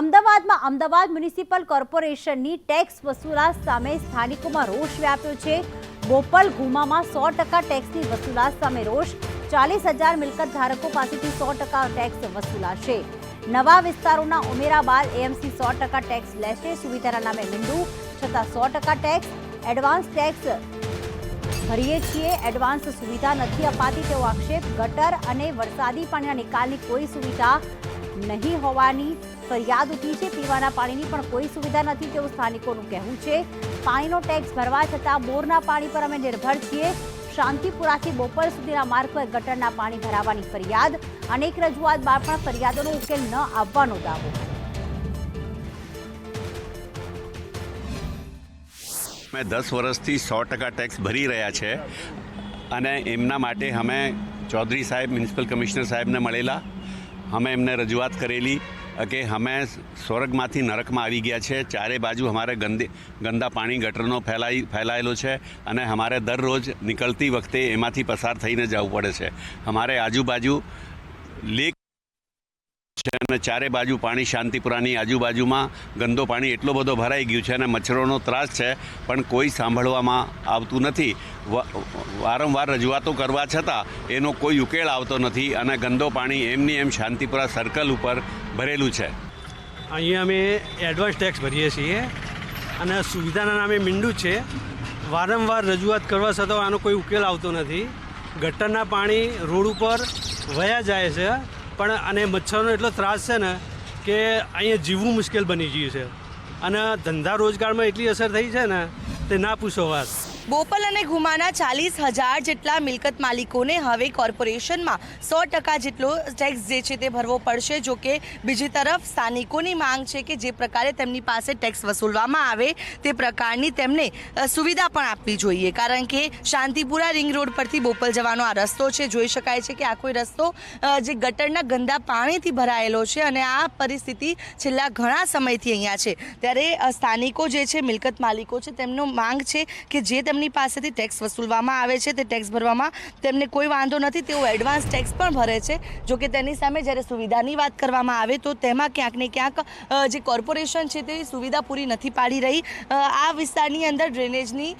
અમદાવાદમાં અમદાવાદ મ્યુનિસિપલ કોર્પોરેશનની ટેક્સ વસૂલાત સામે સ્થાનિકોમાં રોષ વ્યાપ્યો છે. બોપલ ગુમામાં સો ટકા ટેક્સની વસૂલાત સામે રોષ. ચાલીસ હજાર મિલકત ધારકો પાસેથી સો ટકા ટેક્સ વસૂલાશે. નવા વિસ્તારોના ઉમેરા બાદ એએમસી સો ટકા ટેક્સ લેશે. સુવિધાના નામે મીંડું, છતાં સો ટકા ટેક્સ, એડવાન્સ ટેક્સ ભરીએ છીએ. એડવાન્સ સુવિધા નથી અપાતી તેવો આક્ષેપ. ગટર અને વરસાદી પાણીના નિકાલની કોઈ સુવિધા નહીં હોવાની ફરિયાદ ઉઠી છે. પીવાના પાણીની પણ કોઈ સુવિધા નથી તેવું સ્થાનિકોનું કહેવું છે. પાણીનો ટેક્સ ભરવા છતાં બોરના પાણી પર અમે નિર્ભર છીએ. શાંતિપુરાથી બોપર સુધીના માર્ગ પર ગટરના પાણી ભરાવાની ફરિયાદ. અનેક રજૂઆત બાદ પણ ફરિયાદોનો ઉકેલ ન આવવાનો દાવો. મેં દસ વર્ષથી સો ટકા ટેક્સ ભરી રહ્યા છે અને એમના માટે અમે ચૌધરી સાહેબ, મ્યુનિસિપલ કમિશનર સાહેબને મળેલા. અમે એમને રજૂઆત કરેલી. કે અમે સ્વર્ગમાંથી નરકમાં આવી ગયા છે. ચારે બાજુ અમારે ગંદે, ગંદા પાણી, ગટરનો ફેલાઈ, ફેલાયેલો છે અને અમારે દરરોજ નીકળતી વખતે એમાંથી પસાર થઈને જવું પડે છે. અમારે આજુબાજુ લેક છે અને ચારે બાજુ પાણી શાંતિપુરાની આજુબાજુમાં ગંદો પાણી એટલો બધો ભરાઈ ગયું છે અને મચ્છરોનો ત્રાસ છે, પણ કોઈ સાંભળવામાં આવતું નથી. વારંવાર રજૂઆતો કરવા છતાં એનો કોઈ ઉકેલ આવતો નથી અને ગંદો પાણી એમની એમ શાંતિપુરા સર્કલ ઉપર ભરેલું છે. અહીંયા અમે એડવાન્સ ટેક્સ ભરીએ છીએ અને સુવિધાના નામે મીંડું છે. વારંવાર રજૂઆત કરવા છતાં આનો કોઈ ઉકેલ આવતો નથી. ગટરના પાણી રોડ ઉપર વયા જાય છે. પણ અને મચ્છરનો એટલો ત્રાસ છે ને કે અહીંયા જીવવું મુશ્કેલ બની ગયું છે. અને ધંધા રોજગારમાં એટલી અસર થઈ છે ને, તે ના પૂછો વાત. બોપલ અને ઘુમાના ચાલીસ હજાર જેટલા મિલકત માલિકોને હવે કોર્પોરેશનમાં સો ટકા જેટલો ટેક્સ જે છે તે ભરવો પડશે, જો કે બીજી તરફ સ્થાનિકોની માંગ છે કે જે પ્રકારે તેમની પાસે ટેક્સ વસૂલવામાં આવે તે પ્રકારની તેમને સુવિધા પણ આપવી જોઈએ. કારણ કે શાંતિપુરા રિંગ રોડ પરથી બોપલ જવાનો આ રસ્તો છે. જોઈ શકાય છે કે આ કોઈ રસ્તો જે ગટરના ગંદા પાણીથી ભરાયેલો છે અને આ પરિસ્થિતિ છેલ્લા ઘણા સમયથી અહીંયા છે. ત્યારે સ્થાનિકો જે છે, મિલકત માલિકો છે, તેમનો માંગ છે કે જે તેમની પાસેથી ટેક્સ વસૂલવામાં આવે છે, તે ટેક્સ ભરવામાં તેમને કોઈ વાંધો નથી, તેઓ એડવાન્સ ટેક્સ પણ ભરે છે. જો કે તેની સામે જ્યારે સુવિધાની વાત કરવામાં આવે તો તેમાં ક્યાંક ને ક્યાંક જે કોર્પોરેશન છે તે સુવિધા પૂરી નથી પાડી રહી. આ વિસ્તારની અંદર ડ્રેનેજની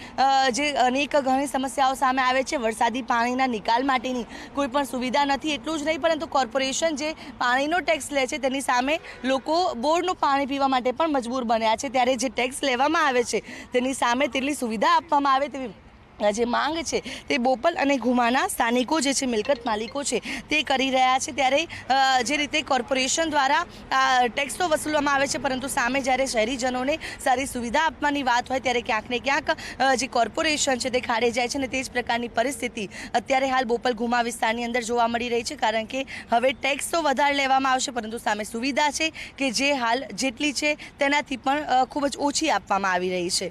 જે અનેક ઘણી સમસ્યાઓ સામે આવે છે. વરસાદી પાણીના નિકાલ માટેની કોઈ પણ સુવિધા નથી, એટલું જ નહીં, પરંતુ કોર્પોરેશન જે પાણીનો ટેક્સ લે છે તેની સામે લોકો બોરનું પાણી પીવા માટે પણ મજબૂર બન્યા છે. ત્યારે જે ટેક્સ લેવામાં આવે છે તેની સામે તેટલી સુવિધા આપવામાં આવે તેવી જે માંગ છે તે બોપલ અને ઘુમાના સ્થાનિકો જે છે, મિલકત માલિકો છે, તે કરી રહ્યા છે. ત્યારે જે રીતે કોર્પોરેશન દ્વારા ટેક્સ તો વસૂલવામાં આવે છે, પરંતુ સામે જ્યારે શહેરીજનોને સારી સુવિધા આપવાની વાત હોય ત્યારે ક્યાંક ને ક્યાંક જે કોર્પોરેશન છે તે ખાડે જાય છે અને તે જ પ્રકારની પરિસ્થિતિ અત્યારે હાલ બોપલ ઘુમા વિસ્તારની અંદર જોવા મળી રહી છે. કારણ કે હવે ટેક્સ તો વધારે લેવામાં આવશે, પરંતુ સામે સુવિધા છે કે જે હાલ જેટલી છે તેનાથી પણ ખૂબ જ ઓછી આપવામાં આવી રહી છે.